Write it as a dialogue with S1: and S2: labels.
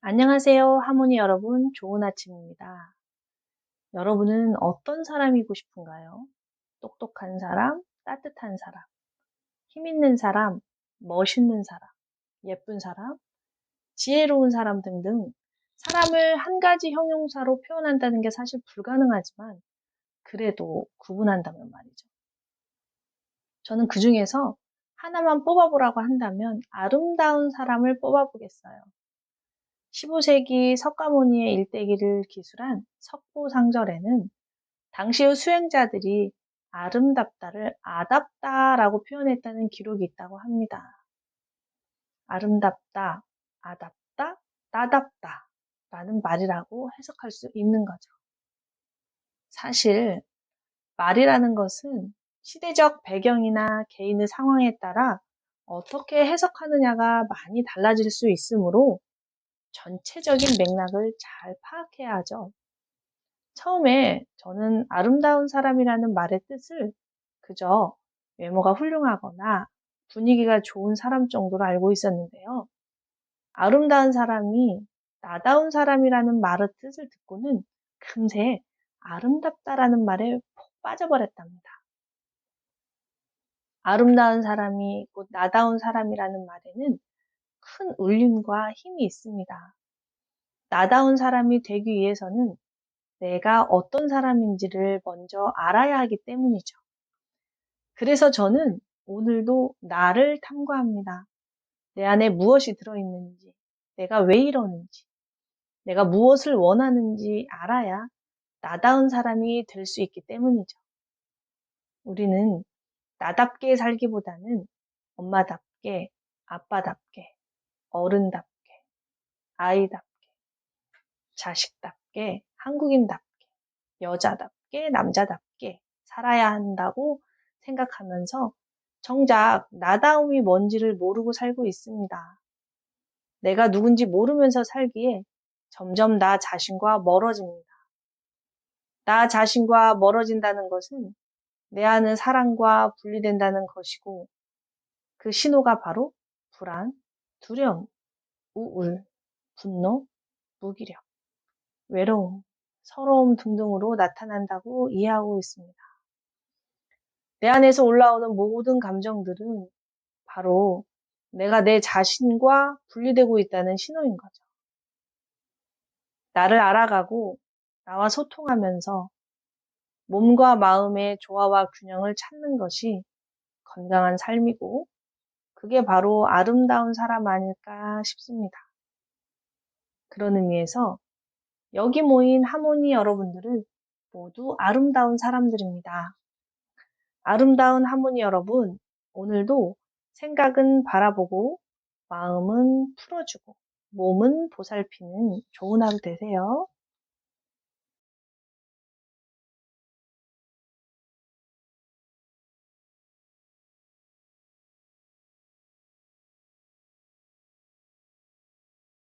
S1: 안녕하세요, 하모니 여러분. 좋은 아침입니다. 여러분은 어떤 사람이고 싶은가요? 똑똑한 사람, 따뜻한 사람, 힘 있는 사람, 멋있는 사람, 예쁜 사람, 지혜로운 사람 등등 사람을 한 가지 형용사로 표현한다는 게 사실 불가능하지만 그래도 구분한다면 말이죠. 저는 그 중에서 하나만 뽑아보라고 한다면 아름다운 사람을 뽑아보겠어요. 15세기 석가모니의 일대기를 기술한 석보상절에는 당시의 수행자들이 아름답다를 아답다라고 표현했다는 기록이 있다고 합니다. 아름답다, 아답다, 따답다 라는 말이라고 해석할 수 있는 거죠. 사실 말이라는 것은 시대적 배경이나 개인의 상황에 따라 어떻게 해석하느냐가 많이 달라질 수 있으므로 전체적인 맥락을 잘 파악해야 하죠. 처음에 저는 아름다운 사람이라는 말의 뜻을 그저 외모가 훌륭하거나 분위기가 좋은 사람 정도로 알고 있었는데요. 아름다운 사람이 나다운 사람이라는 말의 뜻을 듣고는 금세 아름답다라는 말에 푹 빠져버렸답니다. 아름다운 사람이 곧 나다운 사람이라는 말에는 큰 울림과 힘이 있습니다. 나다운 사람이 되기 위해서는 내가 어떤 사람인지를 먼저 알아야 하기 때문이죠. 그래서 저는 오늘도 나를 탐구합니다. 내 안에 무엇이 들어있는지, 내가 왜 이러는지, 내가 무엇을 원하는지 알아야 나다운 사람이 될 수 있기 때문이죠. 우리는 나답게 살기보다는 엄마답게, 아빠답게, 어른답게, 아이답게, 자식답게, 한국인답게, 여자답게, 남자답게 살아야 한다고 생각하면서 정작 나다움이 뭔지를 모르고 살고 있습니다. 내가 누군지 모르면서 살기에 점점 나 자신과 멀어집니다. 나 자신과 멀어진다는 것은 내 안은 사랑과 분리된다는 것이고 그 신호가 바로 불안, 두려움, 우울, 분노, 무기력, 외로움, 서러움 등등으로 나타난다고 이해하고 있습니다. 내 안에서 올라오는 모든 감정들은 바로 내가 내 자신과 분리되고 있다는 신호인 거죠. 나를 알아가고 나와 소통하면서 몸과 마음의 조화와 균형을 찾는 것이 건강한 삶이고 그게 바로 아름다운 사람 아닐까 싶습니다. 그런 의미에서 여기 모인 하모니 여러분들은 모두 아름다운 사람들입니다. 아름다운 하모니 여러분, 오늘도 생각은 바라보고 마음은 풀어주고 몸은 보살피는 좋은 하루 되세요.